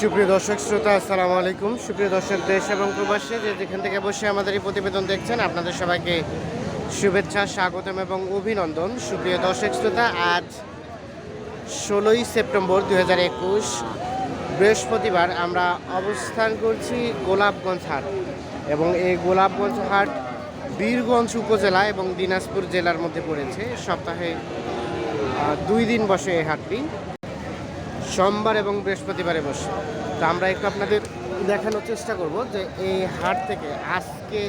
সুপ্রিয় দর্শক, শ্রোতা, আসসালামু আলাইকুম। সুপ্রিয় দর্শক, দেশ এবং প্রবাসী যে যেখান থেকে বসে আমাদের এই প্রতিবেদন দেখছেন, আপনাদের সবাইকে শুভেচ্ছা, স্বাগতম এবং অভিনন্দন। সুপ্রিয় দর্শক, শ্রোতা, আজ ষোলোই সেপ্টেম্বর দু হাজার একুশ, বৃহস্পতিবার আমরা অবস্থান করছি গোলাপগঞ্জ হাট এবং এই গোলাপগঞ্জ হাট বীরগঞ্জ উপজেলা এবং দিনাজপুর জেলার মধ্যে পড়েছে। সপ্তাহে দুই দিন বসে এই হাটটি। সোমবার এবং বৃহস্পতিবারে বসে। তো আমরা একটু আপনাদের দেখানোর চেষ্টা করব যে এই হাট থেকে আজকে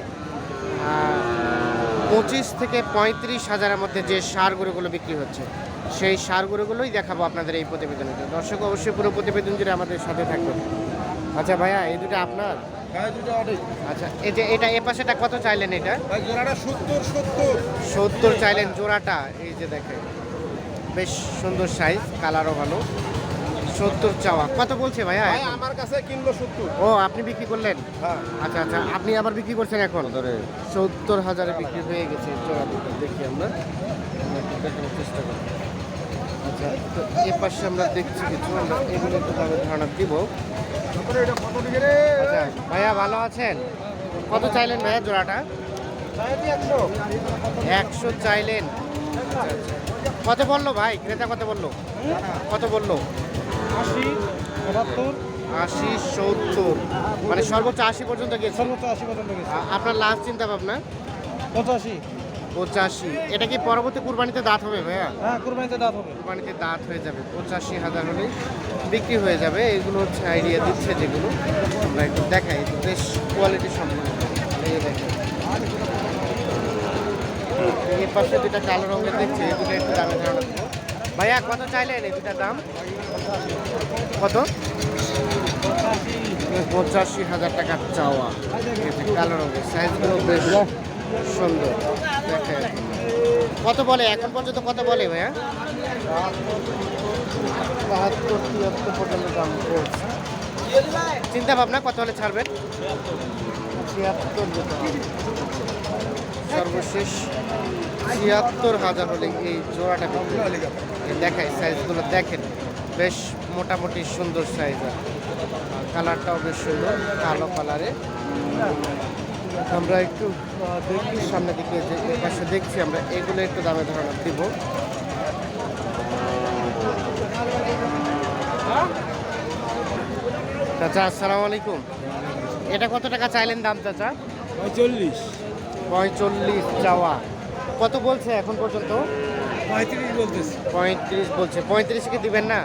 পঁচিশ থেকে পঁয়ত্রিশ হাজারের মধ্যে যে সার গরুগুলো বিক্রি হচ্ছে সেই সার গরুগুলোই দেখাবো আপনাদের এই প্রতিবেদনে দর্শক অবশ্যই পুরো প্রতিবেদন জুড়ে আমাদের সাথে থাকবেন। আচ্ছা ভাইয়া এই দুটো আপনার? হ্যাঁ আচ্ছা এই যে এটা এ পাশেটা কত চাইলেন এটা? জোড়াটা সত্তর চাইলেন জোড়াটা এই যে দেখেন। বেশ সুন্দর সাইজ কালারও ভালো। সত্তর চাওয়া। কত বলছে ভাইয়া? ভাই আমার কাছে কিনলো সত্তর। ও আপনি বিক্রি করলেন? হ্যাঁ। আচ্ছা আচ্ছা আপনি আবার বিক্রি করছেন এখন? ধরে সত্তর হাজারে বিক্রি হয়ে গেছে। দুটো দেখি আমরা। দেখানোর চেষ্টা করি। আচ্ছা তো এ পাশে আমরা দেখছি কিছু। আমরা এগুলো একটু দামের ধারণা দিব। তারপরে এটা কত দিকে আচ্ছা ভাইয়া ভালো আছেন? কত চাইলেন ভাইয়া জোড়াটা? একশো। একশো চাইলেন। আচ্ছা, আচ্ছা। কত বলল ভাই? ক্রেতা কত বলল? কত বলল? আশি পঁচাত্তর আশি সত্তর। মানে সর্বোচ্চ আশি পর্যন্ত গেছে। সর্বোচ্চ আশি পর্যন্ত গেছে। আপনার লাস্ট চিন্তা ভাবনা? পঁচাশি। পঁচাশি। এটা কি পরবর্তী কুরবানিতে দাঁত হবে ভাইয়া? হ্যাঁ কুরবানিতে দাঁত হবে। কুরবানিতে দাঁত হয়ে যাবে। পঁচাশি হাজার হলে বিক্রি হয়ে যাবে। এগুলো হচ্ছে আইডিয়া দিচ্ছে যেগুলো। আমরা একটু দেখাই। বেশ কোয়ালিটি সম্পন্ন। এই দেখেন। এই পাশে দুটা কালো রঙের দেখছি। এই দুটো একটু দামে ধারণা ভাইয়া কত চাইলেন এই দুটার দাম? কত? পঁচাশি হাজার টাকার চাওয়া। কালো রঙের সাইজগুলো বেশ সুন্দর। দেখেন। কত বলে? এখন পর্যন্ত কত বলে ভাইয়া? বাহাত্তর তিয়াত্তর পর্যন্ত দাম পড়ছে। চিন্তা ভাবনা কত হলে ছাড়বেন? ছিয়াত্তর সর্বশেষ ছিয়াত্তর হাজার হলে এই জোড়াটা দেখাই সাইজগুলো দেখেন। বেশ মোটামুটি সুন্দর সাইজ আর। কালারটাও বেশ সুন্দর কালো কালারে আমরা একটু দেখি সামনে দিকে যে পাশে দেখছি আমরা এগুলো একটু দামে ধারণা দিব। চাচা আসসালামু আলাইকুম। এটা কত টাকা চাইলেন দাম চাচা? পঁয়তাল্লিশ। পঁয়তাল্লিশ চাওয়া। কত বলছে এখন পর্যন্ত? পঁয়ত্রিশ বলতেছি। পঁয়ত্রিশ বলছে। পঁয়ত্রিশকে দিবেন না?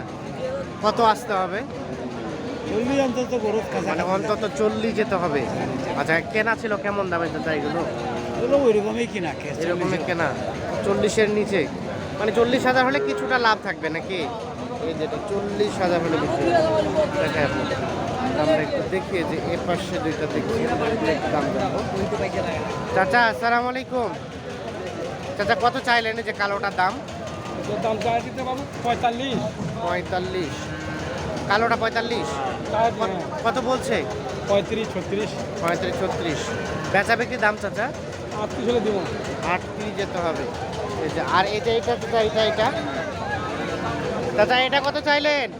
কত আসতে হবে? চল্লিশ অন্তত মানে অন্তত চল্লিশ যেতে হবে। আচ্ছা কেনা ছিল কেমন দামে চাচা এগুলো এগুলো ওই রকমই কিনা খেয়ে কেনা। চল্লিশের নিচে। মানে চল্লিশ হাজার হলে কিছুটা লাভ থাকবে নাকি? এই যেটা চল্লিশ হাজার হলে। আমরা একটু দেখিয়ে যে এ পাশে দুইটা দেখছি একটু দাম জানব। চাচা আসসালামু আলাইকুম। চাচা কত চাইলেন এই যে কালোটার দাম? দাম চাই দিতে বাবু পঁয়তাল্লিশ। পঁয়তাল্লিশ। কালোটা পঁয়তাল্লিশ? কত- কত বলছে? পঁয়ত্রিশ ছত্রিশ। পঁয়ত্রিশ ছত্রিশ। বেচা বিক্রি দাম চাচা? আটত্রিশ হলে দিব। আটত্রিশ যেতে হবে। এই আর এটা এটা চাচা এটা এটা চাচা এটা কত চাইলেন?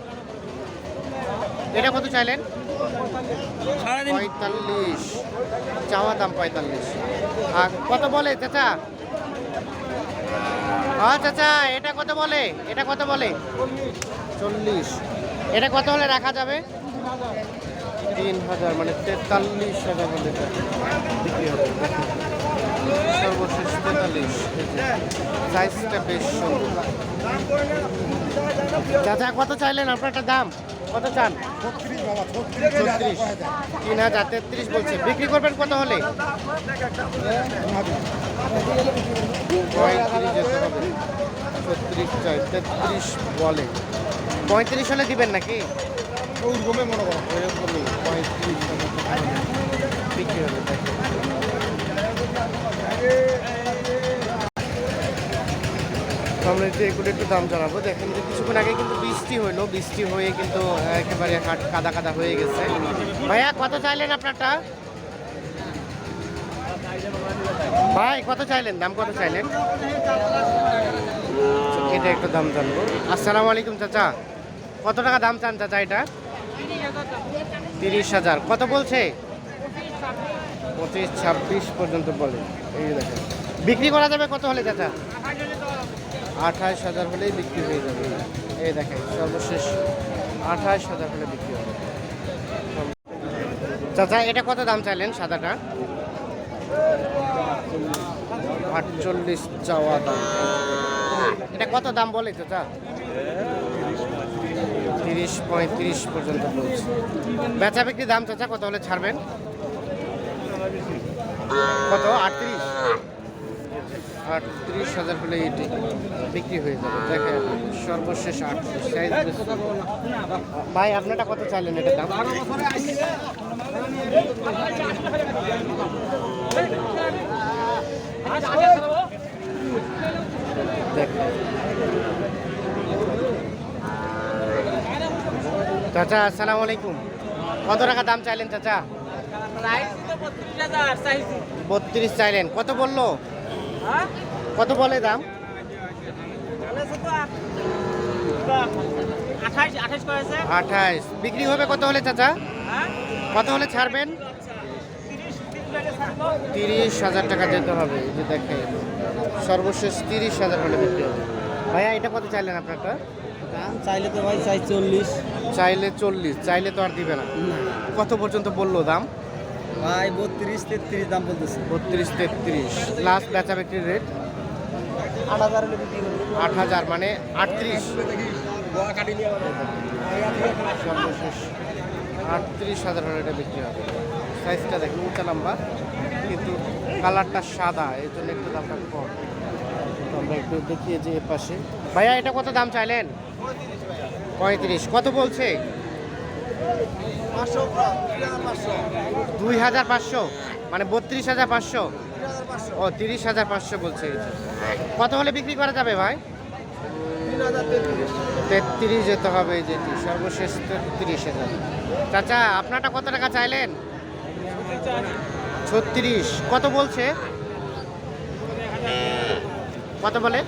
এটা কত চাইলেন? পঁয়তাল্লিশ। চাওয়া দাম পঁয়তাল্লিশ। আর কত বলে চাচা? হ্যাঁ চাচা এটা কত বলে? এটা কত বলে? চল্লিশ। এটা কত হলে রাখা যাবে? তিন হাজার মানে তেতাল্লিশ হলে এটা বিক্রি হবে। সর্বশেষ তেতাল্লিশ। সাইজটা বেশ সুন্দর। চাচা কত চাইলেন আপনারটা দাম? কত চান? ছত্রিশ তিন হাজার তেত্রিশ বলছে। বিক্রি করবেন কত হলে? পঁয়ত্রিশ যেতে হবে ছত্রিশ চাই তেত্রিশ বলে। পঁয়ত্রিশ হলে দিবেন নাকি? ওই মনে করো পঁয়ত্রিশ হলে বিক্রি হবে আমরা একটু এগুলো একটু দাম জানাব। দেখেন যে কিছুক্ষণ আগে কিন্তু বৃষ্টি হইল। বৃষ্টি হয়ে কিন্তু একেবারে কাদা কাদা হয়ে গেছে। ভাইয়া কত চাইলেন আপনারটা? ভাই, কত চাইলেন? দাম কত চাইলেন? এটা একটু দাম জানব। আসসালামু আলাইকুম, চাচা। কত টাকা দাম চান, চাচা এটা? তিরিশ হাজার। কত বলছে? পঁচিশ ছাব্বিশ পর্যন্ত বলে। এই দেখেন। বিক্রি করা যাবে কত হলে, চাচা? আঠাশ হাজার হলেই বিক্রি হয়ে যাবে। এই দেখেন, সর্বশেষ আঠাশ হাজার হলে বিক্রি হবে। চাচা, এটা কত দাম চাইলেন, সাদাটা? আটচল্লিশ চাওয়া দাম। এটা কত দাম বলে তো চা তিরিশ পঁয়ত্রিশ পর্যন্ত বলছে বেচা বিক্রি দাম চাচা কত হলে ছাড়বেন? কত? আটত্রিশ? আটত্রিশ হাজার হলে এটি বিক্রি হয়ে যাবে। দেখেন সর্বশেষ আটত্রিশ সাইজ ভাই আপনারটা কত চাইলেন এটা দাম? চাচা আসসালামু আলাইকুম। কত টাকা দাম চাইলেন চাচা? বত্রিশ চাইলেন। কত বলল? কত বলে দাম? আঠাইশ বিক্রি হবে কত হলে চাচা? কত হলে ছাড়বেন? তিরিশ হাজার টাকা যেতে হবে যে দেখে সর্বশেষ তিরিশ হাজার হলে বিক্রি হবে। ভাইয়া এটা কত চাইলেন আপনারটা দাম চাইলে তো ভাই চাই চল্লিশ। চাইলে চল্লিশ চাইলে তো আর দিবে না। কত পর্যন্ত বলল দাম? ভাই বত্রিশ তেত্রিশ দাম বলতেছে। বত্রিশ তেত্রিশ। লাস্ট বেচা বিক্রির রেট আট হাজার আট হাজার মানে আটত্রিশ। সর্বশেষ। আটত্রিশ হাজার হলে এটা বিক্রি হবে। সাইজটা দেখুন উঁচা লম্বা কিন্তু কালারটা সাদা এই জন্য একটু দামটা কম। আমরা একটু দেখিয়ে যে এর পাশে ভাইয়া এটা কত দাম চাইলেন? পঁয়ত্রিশ। কত বলছে? দুই হাজার পাঁচশো? মানে বত্রিশ হাজার পাঁচশো? ও তিরিশ হাজার পাঁচশো বলছে। কত হলে বিক্রি করা যাবে ভাই? তেত্রিশ। যেতে হবে যেটি সর্বশেষ তেত্রিশ হাজার। চাচা আপনারটা কত টাকা চাইলেন? ছত্রিশ। কত বলছে? কত বলে?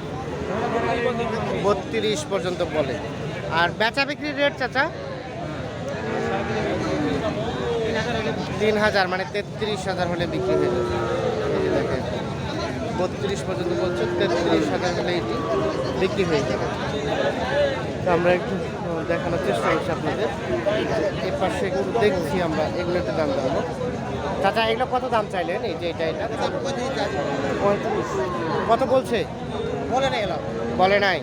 বত্রিশ পর্যন্ত বলে। আর বেচা বিক্রির রেট চাচা? তিন হাজার মানে তেত্রিশ হাজার হলে বিক্রি হয়ে যাবে। দেখেন বত্রিশ পর্যন্ত বলছে তেত্রিশ হাজার হলে এটি বিক্রি হয়ে যাবে। তো আমরা একটু দেখানোর চেষ্টা করছি আপনাদের। এর পাশে একটু দেখছি আমরা এগুলো একটু দাম জানব চাচা এগুলো কত দাম চাইলেন? এই যে এটা এটা? পঁয়ত্রিশ। কত বলছে? বলে না এলাম বলে নাই?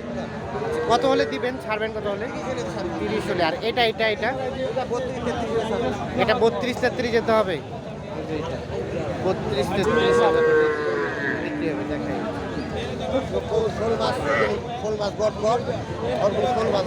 কত হলে দিবেন? ছাড়বেন কত হলে? তিরিশ হলে। আর এটা এটা এটা? এটা বত্রিশ তেত্রিশ যেতে হবে? বত্রিশ তেত্রিশ হাজার দেখাই। শোল মাছ শোল মাছ গট শোল মাছ